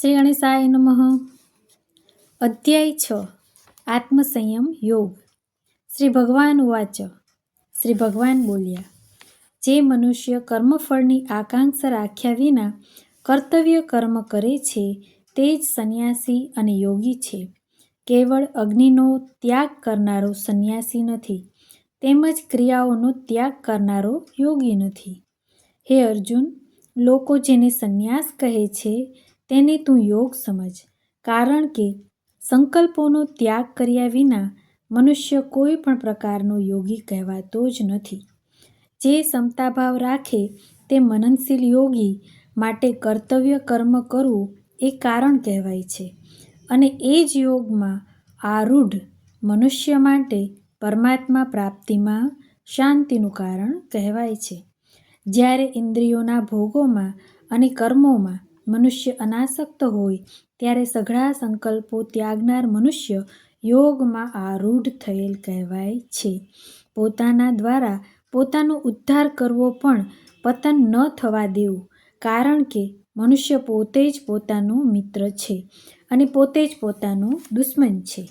શ્રી ગણેશાય નમઃ. અધ્યાય છ. આત્મસંયમ યોગ. શ્રી ભગવાન વાચ. શ્રી ભગવાન બોલ્યા, જે મનુષ્ય કર્મફળની આકાંક્ષા રાખ્યા વિના કર્તવ્ય કર્મ કરે છે, તે જ સંન્યાસી અને યોગી છે. કેવળ અગ્નિનો ત્યાગ કરનારો સંન્યાસી નથી, તેમજ ક્રિયાઓનો ત્યાગ કરનારો યોગી નથી. હે અર્જુન, લોકો જેને સંન્યાસ કહે છે તેને તું યોગ સમજ, કારણ કે સંકલ્પોનો ત્યાગ કર્યા વિના મનુષ્ય કોઈ પણ પ્રકારનો યોગી કહેવાતો જ નથી. જે સમતાભાવ રાખે તે મનનશીલ યોગી માટે કર્તવ્ય કર્મ કરવું એ કારણ કહેવાય છે અને એ જ યોગમાં આરૂઢ મનુષ્ય માટે પરમાત્મા પ્રાપ્તિમાં શાંતિનું કારણ કહેવાય છે. જ્યારે ઇન્દ્રિયોના ભોગોમાં અને કર્મોમાં મનુષ્ય અનાસક્ત હોય, ત્યારે સઘળા સંકલ્પો ત્યાગનાર મનુષ્ય યોગમાં આરૂઢ થયેલ કહેવાય છે. પોતાના દ્વારા પોતાનો ઉદ્ધાર કરવો પણ પતન ન થવા દેવું, કારણ કે મનુષ્ય પોતે જ પોતાનો મિત્ર છે અને પોતે જ પોતાનો દુશ્મન છે.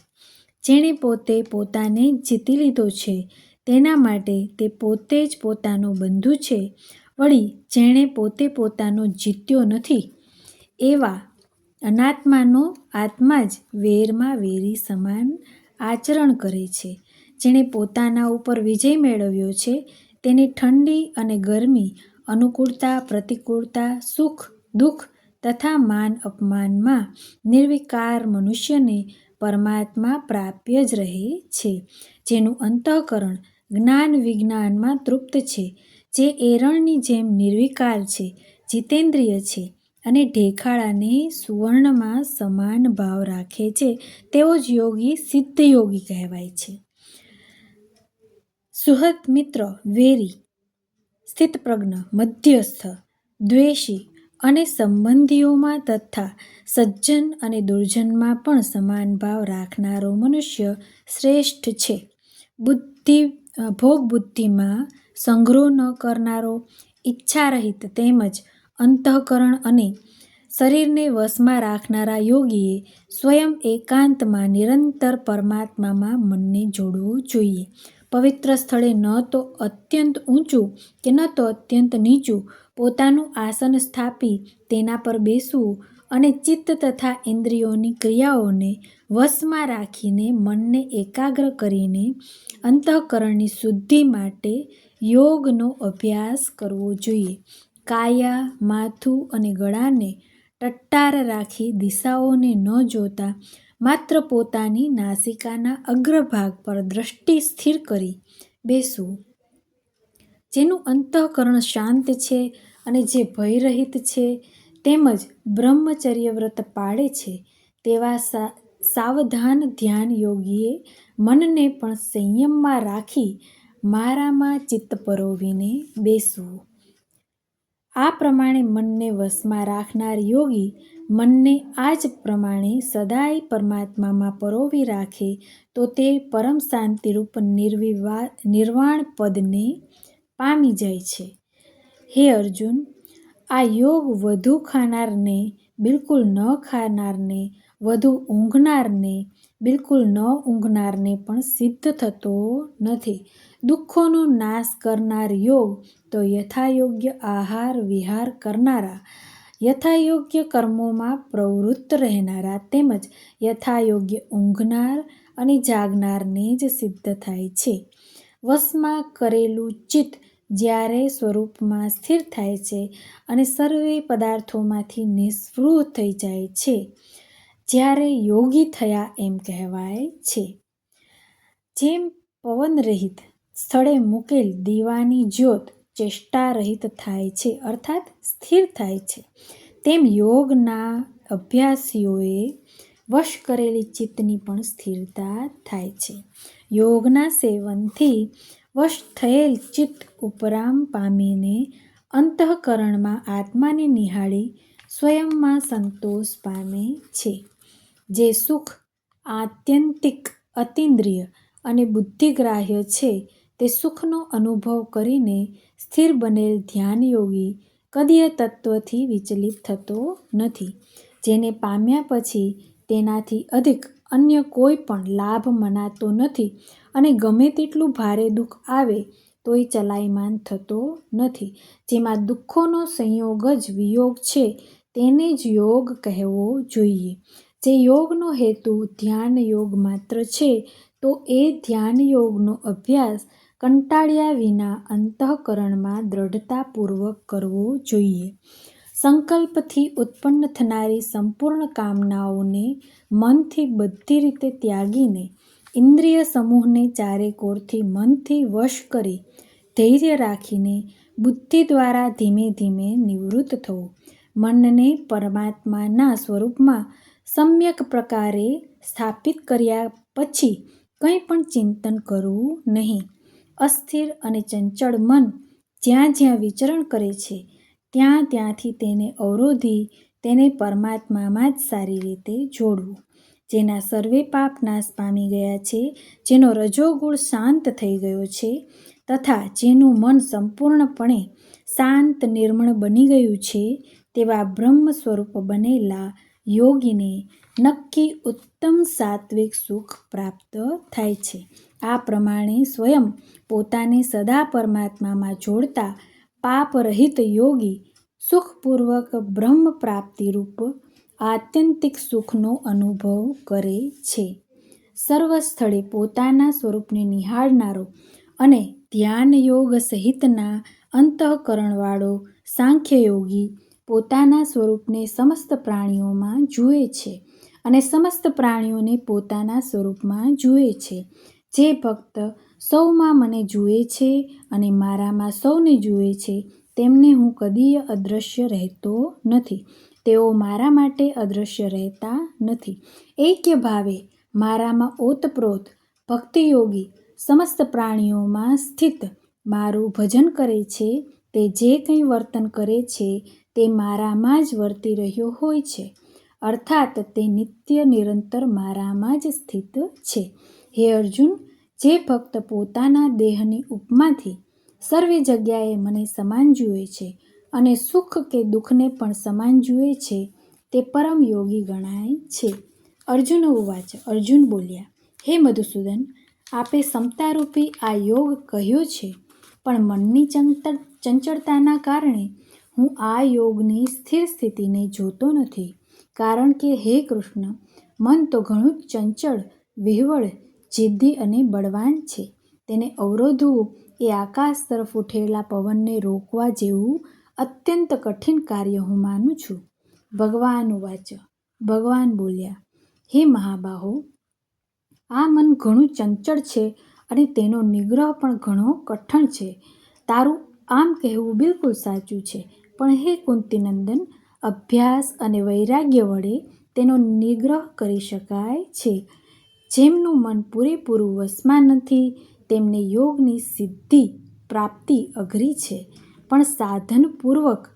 જેણે પોતે પોતાને જીતી લીધો છે, તેના માટે તે પોતે જ પોતાનો બંધુ છે. વળી, જેણે પોતે પોતાનો જીત્યો નથી એવા અનાત્માનો આત્મા જ વેરમાં વેરી સમાન આચરણ કરે છે. જેણે પોતાના ઉપર વિજય મેળવ્યો છે, તેને ઠંડી અને ગરમી, અનુકૂળતા, પ્રતિકૂળતા, સુખ, દુઃખ તથા માન અપમાનમાં નિર્વિકાર મનુષ્યને પરમાત્મા પ્રાપ્ય જ રહે છે. જેનું અંતઃકરણ જ્ઞાન વિજ્ઞાનમાં તૃપ્ત છે. જે એરણની જેમ નિર્વિકાર છે, જીતેન્દ્રિય છે. અને ઢેખાળાને સુવર્ણમાં સમાન ભાવ રાખે છે તેવો જ યોગી સિદ્ધ યોગી કહેવાય છે. સુહદ મિત્ર, વેરી, સ્થિતપ્રજ્ઞ, મધ્યસ્થ, દ્વેષી અને સંબંધીઓમાં તથા સજ્જન અને દુર્જનમાં પણ સમાન ભાવ રાખનારો મનુષ્ય શ્રેષ્ઠ છે. બુદ્ધિ, ભોગ બુદ્ધિમાં સંગ્રહ ન કરનારો ઈચ્છારહિત તેમજ અંતઃકરણ અને શરીરને વશમાં રાખનારા યોગીએ સ્વયં એકાંતમાં નિરંતર પરમાત્મામાં મનને જોડવું જોઈએ. પવિત્ર સ્થળે ન તો અત્યંત ઊંચું કે ન તો અત્યંત નીચું પોતાનું આસન સ્થાપી તેના પર બેસવું અને ચિત્ત તથા ઇન્દ્રિયોની ક્રિયાઓને વશમાં રાખીને મનને એકાગ્ર કરીને અંતઃકરણની શુદ્ધિ માટે યોગનો અભ્યાસ કરવો જોઈએ. કાયા, માથું અને ગળાને ટટ્ટાર રાખી દિશાઓને ન જોતા, માત્ર પોતાની નાસિકાના અગ્રભાગ પર દ્રષ્ટિ સ્થિર કરી બેસવું. જેનું અંતઃકરણ શાંત છે અને જે ભયરહિત છે, તેમજ બ્રહ્મચર્ય વ્રત પાળે છે, તેવા સાવધાન ધ્યાન યોગીએ મનને પણ સંયમમાં રાખી મારામાં ચિત્ત પરોવીને બેસવું. આ પ્રમાણે મનને વશમાં રાખનાર યોગી મનને આ જ પ્રમાણે સદાય પરમાત્મામાં પરોવી રાખે, તો તે પરમ શાંતિરૂપ નિર્વિવા, નિર્વાણ પદને પામી જાય છે. હે અર્જુન, આ યોગ વધુ ખાનારને, બિલકુલ ન ખાનારને, વધુ ઊંઘનારને બિલકુલ ન ઊંઘનારને પણ સિદ્ધ થતો નથી. દુઃખોનો નાશ કરનાર યોગ તો યથાયોગ્ય આહાર વિહાર કરનારા. યથાયોગ્ય કર્મોમાં પ્રવૃત્ત રહેનારા તેમજ યથાયોગ્ય ઊંઘનાર અને જાગનારને જ સિદ્ધ થાય છે. વશમાં કરેલું ચિત્ત જ્યારે સ્વરૂપમાં સ્થિર થાય છે અને સર્વે પદાર્થોમાંથી નિસ્પૃહ થઈ જાય છે. જ્યારે યોગી થયા એમ કહેવાય છે. જેમ પવનરહિત સ્થળે મૂકેલ દીવાની જ્યોત ચેષ્ટા રહિત થાય છે, અર્થાત સ્થિર થાય છે, તેમ યોગના અભ્યાસીઓએ વશ કરેલી ચિત્તની પણ સ્થિરતા થાય છે. યોગના સેવનથી વશ થયેલ ચિત્ત ઉપરામ પામીને અંતઃકરણમાં આત્માને નિહાળી સ્વયંમાં સંતોષ પામે છે. જે સુખ, આત્યંતિક, અતિન્દ્રિય અને બુદ્ધિગ્રાહ્ય છે, તે સુખનો અનુભવ કરીને સ્થિર બનેલ ધ્યાનયોગી કદીય તત્વથી વિચલિત થતો નથી, જેને પામ્યા પછી તેનાથી અધિક અન્ય કોઈ પણ લાભ મનાતો નથી અને ગમે તેટલું ભારે દુઃખ આવે તોય ચલાયમાન થતો નથી. જેમાં દુઃખોનો સંયોગ જ વિયોગ છે, તેને જ યોગ કહેવો જોઈએ. જે યોગનો હેતુ ધ્યાન યોગ માત્ર છે, તો એ ધ્યાન યોગનો અભ્યાસ કંટાળ્યા વિના અંતઃકરણમાં દ્રઢતાપૂર્વક કરવો જોઈએ. સંકલ્પથી ઉત્પન્ન થનારી સંપૂર્ણ કામનાઓને મનથી બધી રીતે ત્યાગીને ઇન્દ્રિય સમૂહને ચારે કોરથી મનથી વશ કરી ધૈર્ય રાખીને બુદ્ધિ દ્વારા ધીમે ધીમે નિવૃત્ત થવું. મનને પરમાત્માના સ્વરૂપમાં સમ્યક પ્રકારે સ્થાપિત કર્યા પછી કંઈ પણ ચિંતન કરવું નહીં. અસ્થિર અને ચંચળ મન જ્યાં જ્યાં વિચરણ કરે છે, ત્યાં ત્યાંથી તેને અવરોધી તેને પરમાત્મામાં જ સારી રીતે જોડવું. જેના સર્વે પાપ નાશ પામી ગયા છે, જેનો રજોગુણ શાંત થઈ ગયો છે, તથા જેનું મન સંપૂર્ણપણે શાંત નિર્મળ બની ગયું છે, તેવા બ્રહ્મ સ્વરૂપ બનેલા યોગીને નક્કી ઉત્તમ સાત્વિક સુખ પ્રાપ્ત થાય છે. આ પ્રમાણે સ્વયં પોતાને સદા પરમાત્મામાં જોડતા પાપરહિત યોગી સુખપૂર્વક બ્રહ્મ પ્રાપ્તિરૂપ આત્યંતિક સુખનો અનુભવ કરે છે. સર્વ સ્થળે પોતાના સ્વરૂપને નિહાળનારો અને ધ્યાન યોગ સહિતના અંતઃકરણવાળો સાંખ્યયોગી પોતાના સ્વરૂપને સમસ્ત પ્રાણીઓમાં જુએ છે અને સમસ્ત પ્રાણીઓને પોતાના સ્વરૂપમાં જુએ છે. જે ભક્ત સૌમાં મને જુએ છે અને મારામાં સૌને જુએ છે, તેમને હું કદીય અદૃશ્ય રહેતો નથી. તેઓ મારા માટે અદૃશ્ય રહેતા નથી. એક્ય ભાવે મારામાં ઓતપ્રોત, ભક્તિયોગી, સમસ્ત પ્રાણીઓમાં સ્થિત મારું ભજન કરે છે, તે જે કંઈ વર્તન કરે છે તે મારામાં જ વર્તી રહ્યો હોય છે. અર્થાત તે નિત્ય નિરંતર મારામાં જ સ્થિત છે. હે અર્જુન, જે ભક્ત પોતાના દેહની ઉપમાથી સર્વે જગ્યાએ મને સમાન જુએ છે અને સુખ કે દુઃખને પણ સમાન જુએ છે, તે પરમ યોગી ગણાય છે. અર્જુન ઉવાચ, અર્જુન બોલ્યા, હે મધુસૂદન, આપે સમતારૂપી આ યોગ કહ્યો છે, પણ મનની ચંચળ ચંચળતાના કારણે હું આ યોગની સ્થિર સ્થિતિને જોતો નથી. કારણ કે હે કૃષ્ણ, મન તો ઘણું જ ચંચળ, વિહવળ, જિદ્દી અને બળવાન છે. તેને અવરોધવું એ આકાશ તરફ ઉઠેલા પવનને રોકવા જેવું અત્યંત કઠિન કાર્ય હું માનું છું. ભગવાન વાચ, ભગવાન બોલ્યા, હે મહાબાહો, આ મન ઘણું ચંચળ છે અને તેનો નિગ્રહ પણ ઘણો કઠણ છે. તારું આમ કહેવું બિલકુલ સાચું છે. પણ હે કુંતીનંદન, અભ્યાસ અને વૈરાગ્ય વડે તેનો નિગ્રહ કરી શકાય છે. જેમનું મન પૂરેપૂરું વશમાં નથી, તેમને યોગની સિદ્ધિ, પ્રાપ્તિ અઘરી છે. પણ સાધનપૂર્વક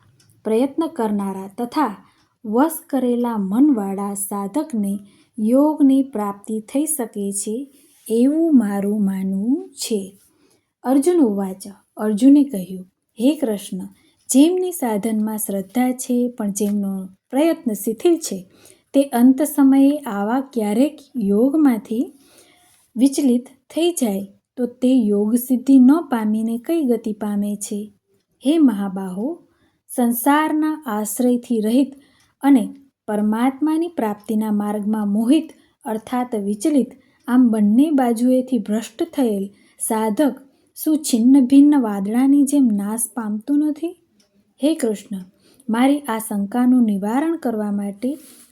પ્રયત્ન કરનારા તથા વશ કરેલા મનવાળા સાધકને યોગની પ્રાપ્તિ થઈ શકે છે એવું મારું માનવું છે. અર્જુન ઉવાચ, અર્જુને કહ્યું, હે કૃષ્ણ જેમની સાધનમાં શ્રદ્ધા છે, પણ જેમનો પ્રયત્ન શિથિલ છે, તે અંત સમયે આવા ક્યારેક યોગમાંથી વિચલિત થઈ જાય, તો તે યોગ સિદ્ધિ ન પામીને કઈ ગતિ પામે છે? હે મહાબાહો, સંસારના આશ્રયથી રહિત અને પરમાત્માની પ્રાપ્તિના માર્ગમાં મોહિત, અર્થાત વિચલિત, આમ બંને બાજુએથી ભ્રષ્ટ થયેલ સાધક શું છિન્ન ભિન્ન વાદળાની જેમ નાશ પામતું નથી? હે કૃષ્ણ, મારી આ શંકાનું નિવારણ કરવા માટે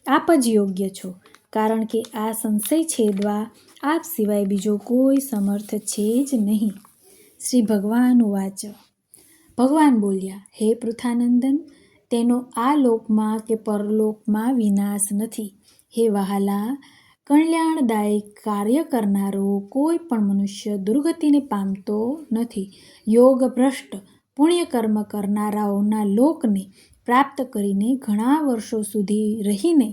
આપ જ યોગ્ય છો, કારણ કે આ સંશય છેદવા આપ સિવાય બીજો કોઈ સમર્થ છે જ નહીં. શ્રી ભગવાન વાચ ભગવાન બોલ્યા, હે પૃથાનંદન, તેનો આ લોકમાં કે પરલોકમાં વિનાશ નથી. હે વહાલા કલ્યાણદાયક કાર્ય કરનારો કોઈ પણ મનુષ્ય દુર્ગતિને પામતો નથી. યોગ ભ્રષ્ટ પુણ્યકર્મ કરનારાઓના લોકને પ્રાપ્ત કરીને ઘણા વર્ષો સુધી રહીને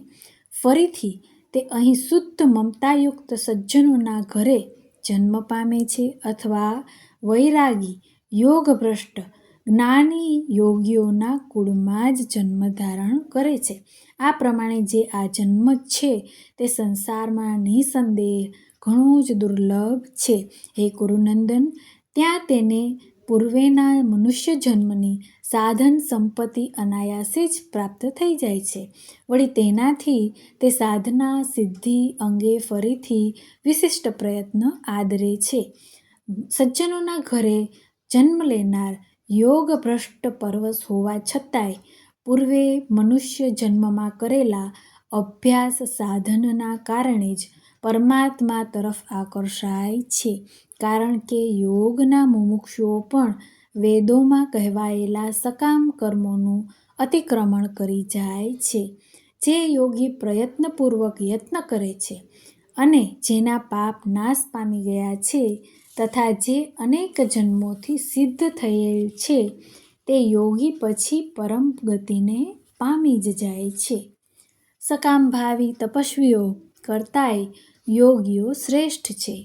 ફરીથી તે અહીં શુદ્ધ મમતાયુક્ત સજ્જનોના ઘરે જન્મ પામે છે અથવા વૈરાગી, યોગભ્રષ્ટ, જ્ઞાની યોગીઓના કુળમાં જ જન્મ ધારણ કરે છે. આ પ્રમાણે જે આ જન્મ છે તે સંસારમાં નિસંદેહ ઘણો જ દુર્લભ છે. હે ગુરુનંદન, ત્યાં તેને પૂર્વેના મનુષ્ય જન્મની સાધન સંપત્તિ અનાયાસે જ પ્રાપ્ત થઈ જાય છે. વળી તેનાથી તે સાધના, સિદ્ધિ અંગે ફરીથી વિશિષ્ટ પ્રયત્ન આદરે છે. સજ્જનોના ઘરે જન્મ લેનાર યોગ ભ્રષ્ટ પરવશ હોવા છતાંય પૂર્વે મનુષ્ય જન્મમાં કરેલા અભ્યાસ સાધનના કારણે જ પરમાત્મા તરફ આકર્ષાય છે. કારણ કે યોગના મુમુક્ષુઓ પણ વેદોમાં કહેવાયેલા સકામ કર્મોનું અતિક્રમણ કરી જાય છે, જે યોગી પ્રયત્નપૂર્વક યત્ન કરે છે અને જેના પાપ નાશ પામી ગયા છે તથા જે અનેક જન્મોથી સિદ્ધ થયેલ છે, તે યોગી પછી પરમ ગતિને પામી જ જાય છે. સકામભાવી તપસ્વીઓ કરતાંય યોગીઓ શ્રેષ્ઠ છે.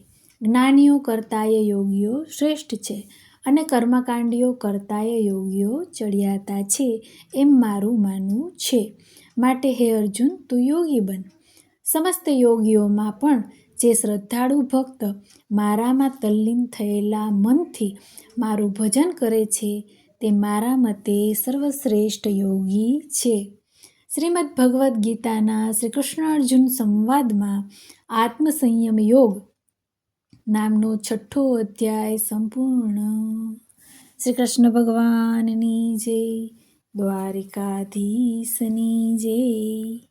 જ્ઞાનીઓ કરતાંય યોગીઓ શ્રેષ્ઠ છે અને કર્મકાંડીઓ કરતાંય યોગીઓ ચડિયાતા છે, એમ મારું માનવું છે. માટે હે અર્જુન, તું યોગી બન. સમસ્ત યોગીઓમાં પણ જે શ્રદ્ધાળુ ભક્ત મારામાં તલ્લીન થયેલા મનથી મારું ભજન કરે છે, તે મારા મતે સર્વશ્રેષ્ઠ યોગી છે. શ્રીમદ્ ભગવદ્ ગીતાના શ્રી કૃષ્ણ અર્જુન સંવાદમાં આત્મસંયમ યોગ નામનો છઠ્ઠો અધ્યાય સંપૂર્ણ. શ્રી કૃષ્ણ ભગવાનની જય દ્વારિકાધીશની જય.